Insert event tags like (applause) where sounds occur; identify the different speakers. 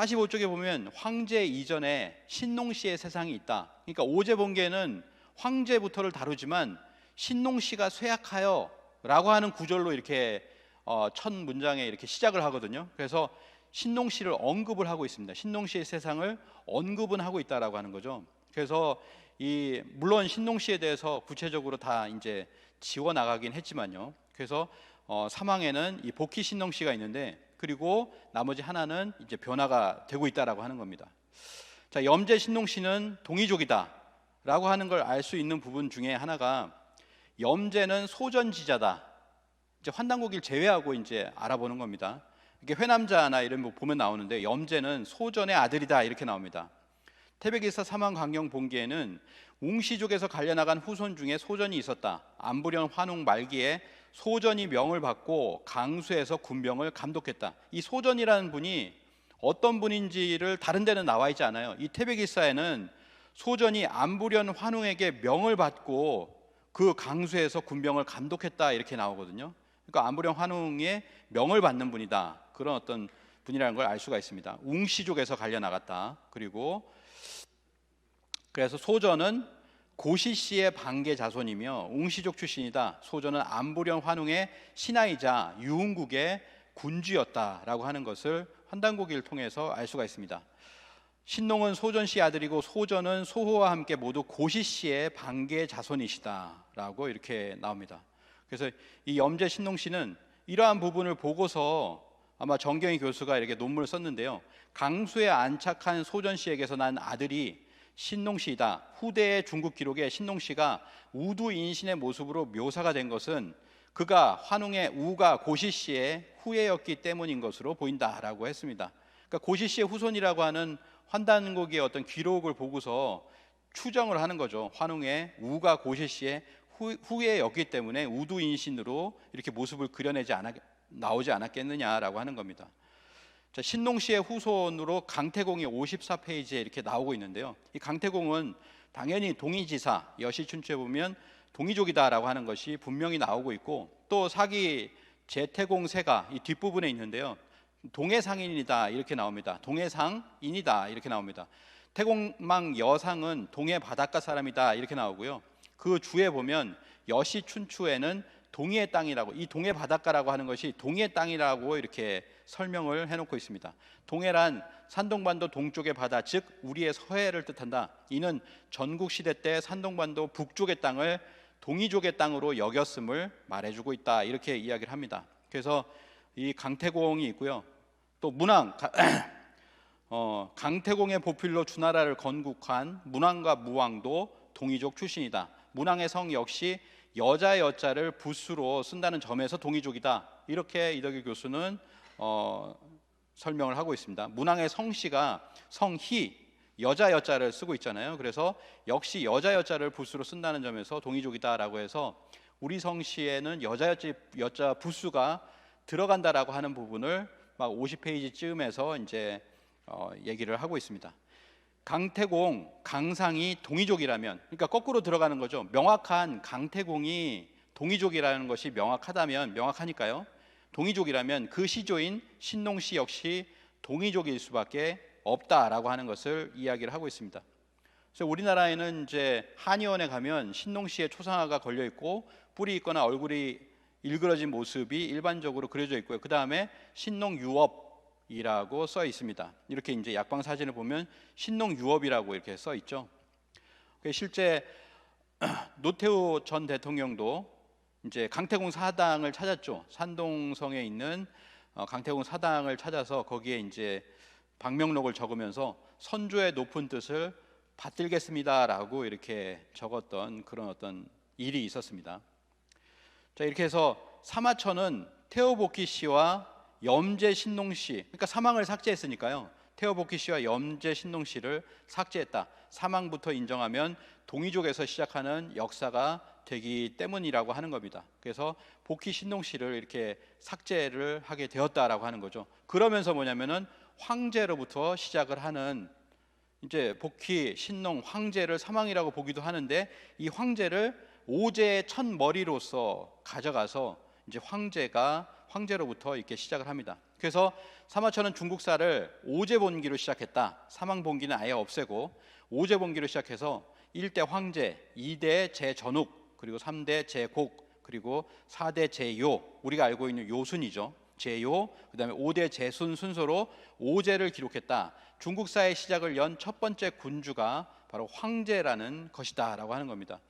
Speaker 1: 45쪽에 보면 황제 이전에 신농씨의 세상이 있다. 그러니까 오제본계는 황제부터를 다루지만 신농씨가 쇠약하여 라고 하는 구절로 이렇게 어, 첫 문장에 이렇게 시작을 하거든요. 그래서 신농씨를 언급을 하고 있습니다. 신농씨의 세상을 언급은 하고 있다라고 하는 거죠. 그래서 이 물론 신농씨에 대해서 구체적으로 다 이제 지워 나가긴 했지만요. 그래서 어, 사망에는 이 복희 신농씨가 있는데 그리고 나머지 하나는 이제 변화가 되고 있다라고 하는 겁니다. 자, 염제 신농 씨는 동이족이다라고 하는 걸 알 수 있는 부분 중에 하나가 염제는 소전지자다. 이제 환단고기를 제외하고 이제 알아보는 겁니다. 이게 회남자나 이런 거 보면 나오는데 염제는 소전의 아들이다 이렇게 나옵니다. 태백기사 사망 강경 본기에는 웅시족에서 갈려나간 후손 중에 소전이 있었다. 안부령 환웅 말기에 소전이 명을 받고 강수에서 군병을 감독했다. 이 소전이라는 분이 어떤 분인지를 다른 데는 나와 있지 않아요. 이 태백기사에는 소전이 안부련 환웅에게 명을 받고 그 강수에서 군병을 감독했다 이렇게 나오거든요. 그러니까 안부령 환웅의 명을 받는 분이다. 그런 어떤 분이라는 걸 알 수가 있습니다. 웅시족에서 갈려 나갔다. 그리고 그래서 소전은 고시 씨의 반계 자손이며 웅시족 출신이다. 소전은 안부령 환웅의 신하이자 유흥국의 군주였다라고 하는 것을 환단고기를 통해서 알 수가 있습니다. 신농은 소전 씨 아들이고 소전은 소호와 함께 모두 고시 씨의 반계 자손이시다라고 이렇게 나옵니다. 그래서 이 염제 신농 씨는 이러한 부분을 보고서 아마 정경희 교수가 이렇게 논문을 썼는데요. 강수에 안착한 소전 씨에게서 난 아들이 신농 씨이다. 후대의 중국 기록에 신농 씨가 우두 인신의 모습으로 묘사가 된 것은 그가 환웅의 우가 고시 씨의 후예였기 때문인 것으로 보인다라고 했습니다. 그러니까 고시 씨의 후손이라고 하는 환단곡의 어떤 기록을 보고서 추정을 하는 거죠. 환웅의 우가 고시 씨의 후, 후예였기 때문에 우두 인신으로 이렇게 모습을 그려내지 않았, 나오지 않았겠느냐라고 하는 겁니다. 자, 신농 씨의 후손으로 강태공이 54페이지에 이렇게 나오고 있는데요. 이 강태공은 당연히 동이지사 여시춘추에 보면 동이족이다라고 하는 것이 분명히 나오고 있고 또 사기 제태공세가 이 뒷부분에 있는데요. 동해상인이다 이렇게 나옵니다. 동해상인이다 이렇게 나옵니다. 태공망 여상은 동해 바닷가 사람이다 이렇게 나오고요. 그 주에 보면 여시춘추에는 동해의 땅이라고 이 동해 바닷가라고 하는 것이 동해의 땅이라고 이렇게 설명을 해놓고 있습니다. 동해란 산동반도 동쪽의 바다, 즉 우리의 서해를 뜻한다. 이는 전국 시대 때 산동반도 북쪽의 땅을 동이족의 땅으로 여겼음을 말해주고 있다. 이렇게 이야기를 합니다. 그래서 이 강태공이 있고요. 또 문왕, (clears throat) 어, 강태공의 보필로 주나라를 건국한 문왕과 무왕도 동이족 출신이다. 문왕의 성 역시 여자 여자를 부수로 쓴다는 점에서 동이족이다. 이렇게 이덕일 교수는 어, 설명을 하고 있습니다. 문왕의 성씨가 성희 여자 여자를 쓰고 있잖아요. 그래서 역시 여자 여자를 부수로 쓴다는 점에서 동이족이다라고 해서 우리 성씨에는 여자 여자, 부수가 들어간다라고 하는 부분을 막 50페이지 쯤에서 이제 어, 얘기를 하고 있습니다. 강태공, 강상이 동이족이라면, 그러니까 거꾸로 들어가는 거죠. 명확한 강태공이 동이족이라는 것이 명확하다면, 명확하니까요. 동이족이라면 그 시조인 신농씨 역시 동이족일 수밖에 없다라고 하는 것을 이야기를 하고 있습니다. 그래서 우리나라에는 이제 한의원에 가면 신농씨의 초상화가 걸려 있고 뿔이 있거나 얼굴이 일그러진 모습이 일반적으로 그려져 있고요. 그 다음에 신농유업 이라고 써 있습니다. 이렇게 이제 약방 사진을 보면 신농 유업이라고 이렇게 써 있죠. 실제 (clears throat) 노태우 전 대통령도 이제 강태공 사당을 찾았죠. 산동성에 있는 어, 강태공 사당을 찾아서 거기에 이제 방명록을 적으면서 선조의 높은 뜻을 받들겠습니다라고 이렇게 적었던 그런 어떤 일이 있었습니다. 자 이렇게 해서 사마천은 태호복희 씨와 염제 신농 씨, 그러니까 사망을 삭제했으니까요. 태호복희 씨와 염제 신농 씨를 삭제했다. 사망부터 인정하면 동이족에서 시작하는 역사가 되기 때문이라고 하는 겁니다. 그래서 복희 신농 씨를 이렇게 삭제를 하게 되었다라고 하는 거죠. 그러면서 뭐냐면은 황제로부터 시작을 하는 이제 복희 신농 황제를 사망이라고 보기도 하는데 이 황제를 오제의 첫 머리로서 가져가서 이제 황제가 황제로부터 이렇게 시작을 합니다. 그래서 사마천은 중국사를 오제본기로 시작했다. 사망본기는 아예 없애고 오제본기로 시작해서 1대 황제, 2대 제전욱, 그리고 3대 제곡, 그리고 4대 제요. 우리가 알고 있는 요순이죠. 제요, 그다음에 5대 제순 순서로 오제를 기록했다. 중국사의 시작을 연 첫 번째 군주가 바로 황제라는 것이다라고 하는 겁니다.